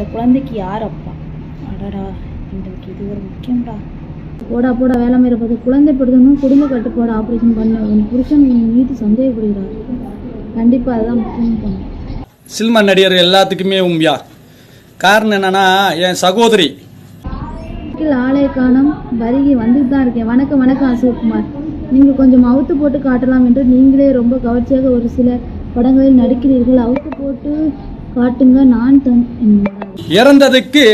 இந்த குழந்தைக்கு யார் அப்பா? அடடா எங்களுக்கு இது ஒரு முக்கியம்டா. போடா போடா வேலை மேல பார்த்து குழந்தை படுத்தணும் குடும்ப கட்டுப்பாடு ஆப்ரேஷன் பண்ண. உன் புருஷன் உன் மீது சந்தேகப்படுகிறார். கண்டிப்பாக அதுதான் முக்கியம் பண்ண சினிமா நடிகர் எல்லாத்துக்குமே உண்மையா காரணம் என்னன்னா என் சகோதரி. ஆலய காணோம் வருகை வந்துட்டு தான் இருக்கேன். வணக்கம் வணக்கம் அசோக்குமார். நீங்கள் கொஞ்சம் அவுத்து போட்டு காட்டலாம் என்று நீங்களே ரொம்ப கவர்ச்சியாக ஒரு சில படங்களில் நடிக்கிறீர்கள். அவுத்து போட்டு காட்டுங்க நான் தன். இறந்ததுக்கு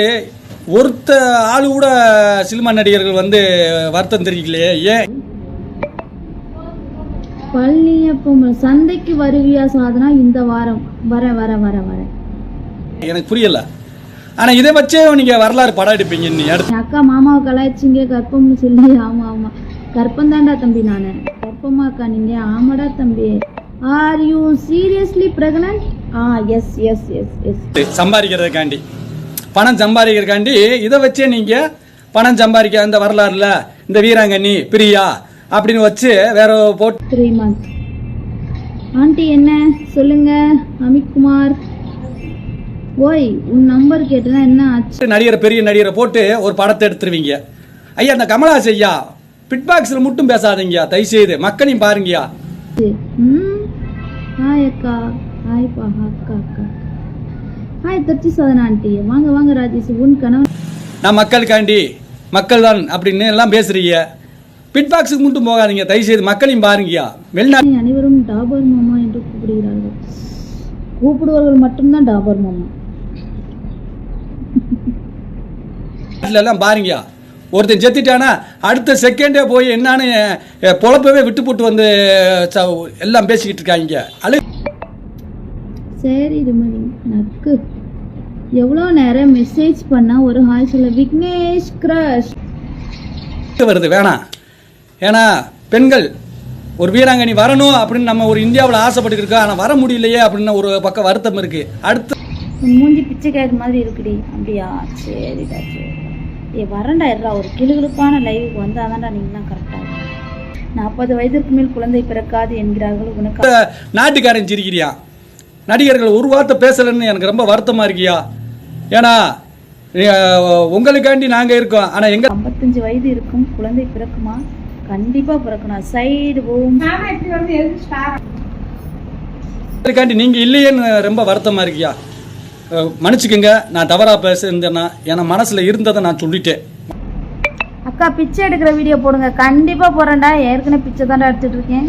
ஒருத்த ஆளு கூட சினிமா நடிகர்கள் வந்து வருத்தம் தெரிவிக்கலையே ஏன்? பழனியப்பம் சந்தைக்கு வருவியா சாதனா இந்த வாரம். வர வர வர வர. எனக்கு புரியல. ஆனா இதை வச்சே நீங்க வரலாறு படம் எடுப்பீங்க நீ அக்கா மாமாவை கலாய்ச்சிங்க கற்பம்னு சொல்லி ஆமா ஆமா. கற்பம் தான்டா தம்பி நானு. கற்பமா அக்கா நீங்க ஆமாடா தம்பி. ஆர் யூ சீரியஸ்லி பிரெக்னன்ட் ஆ எஸ் எஸ் எஸ் எஸ் சம்பாதிக்கிறதுக்காண்டி. பணம் சம்பாதிக்கிறதுக்காண்டி இதை வச்சே நீங்க பணம் சம்பாதிக்க அந்த வரலாறுல இந்த வீராங்கண்ணி பிரியா அப்படின்னு வச்சு வேற போட்டு த்ரீ மந்த் ஆண்டி என்ன? சொல்லுங்க அமித்குமார் ஓய் உன் நம்பர் கேட்டனா என்ன ஆச்சு? நடிகரை பெரிய நடிகரை போட்டு ஒரு படத்தை எடுத்துருவீங்க. ஐயா இந்த கமலஹாஸ் ஐயா பிட் பாக்ஸில் மட்டும் பேசாதீங்க தயவு செய்து மக்களையும் பாருங்கய்யா. ம் ஹாய் அக்கா ஹாய் பா அக்கா ஹாய் தர்ச்சி சாதனா ஆண்டி வாங்க வாங்க ராஜேஷ். உன் கணவன் நான் மக்களுக்காண்டி மக்கள் தான் அப்படின்னு எல்லாம் பேசுறீங்க. பிட் பாக்ஸுக்கு மட்டும் போகாதீங்க. தயவு செய்து மக்களையும் பாருங்கய்யா. வெளிநாட்டு அனைவரும் டாபர் மாமா என்று கூப்பிடுகிறார்கள். கூப்பிடுவர்கள் மட்டும்தான் டாபர் மாமா. எல்லாம் பாருங்கய்யா. ஒருத்தன் செத்துட்டானா அடுத்த செகண்டே போய் என்னன்னு பொழப்பவே விட்டு போட்டு வந்து எல்லாம் பேசிக்கிட்டு இருக்காங்க. அழு சரி ரிமதி நக்கு எவ்வளோ நேரம் மெசேஜ் பண்ணா ஒரு ஹாய் சொல்ல விக்னேஷ் கிரஷ் வருது வேணாம் ஏன்னா பெண்கள் ஒரு வீராங்கனி வரணும் அப்படின்னு நம்ம ஒரு இந்தியாவில் ஆசைப்பட்டு இருக்கோம். ஆனால் வர முடியலையே அப்படின்னு ஒரு பக்கம் வருத்தம் இருக்கு. அடுத்து மூஞ்சி பிச்சை கேட்க மாதிரி இருக்குடி. அப்படியா? சரிடா சரி. ஏ வரேன்டா இருடா. ஒரு கிளுகிழுப்பான லைவுக்கு வந்தாதான்டா நீங்களாம் கரெக்டாக நாற்பது வயதிற்கு மேல் குழந்தை பிறக்காது என்கிறார்கள் உனக்கு. நாட்டுக்காரன் சிரிக்கிறியா? நடிகர்கள் ஒரு வார்த்தை பேசலைன்னு எனக்கு ரொம்ப வருத்தமா இருக்கியா? ஏன்னா உங்களுக்காண்டி நாங்கள் இருக்கோம். ஆனால் எங்க ஐம்பத்தஞ்சு வயது இருக்கும் குழந்தை பிறக்குமா? கண்டிப்பா பிறக்கணும். சைடு போகும் உங்களுக்காண்டி நீங்கள் இல்லையேன்னு ரொம்ப வருத்தமா இருக்கியா? மன்னிச்சுக்கோங்க நான் தவறாக பேசியிருந்தேன்னா ஏன்னா மனசில் இருந்ததை நான் சொல்லிட்டேன். அக்கா பிச்சை எடுக்கிற வீடியோ போடுங்க. கண்டிப்பா போறேன்டா ஏற்கனவே பிச்சை தான்டா எடுத்துட்டு இருக்கேன்.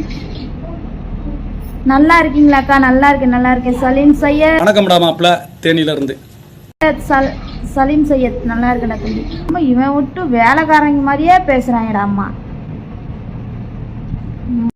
நல்லா இருக்கீங்களா அக்கா? நல்லா இருக்கேன் நல்லா இருக்கேன். சலீம் சையத். வணக்கம்டா மாப்பிள்ள தேனியிலேருந்து. சல் சலீம் சையத் நல்லா இருக்கேன்டா தம்பி. அம்மா இவன் விட்டு வேலைக்காரங்க மாதிரியே பேசுறாங்கடா அம்மா.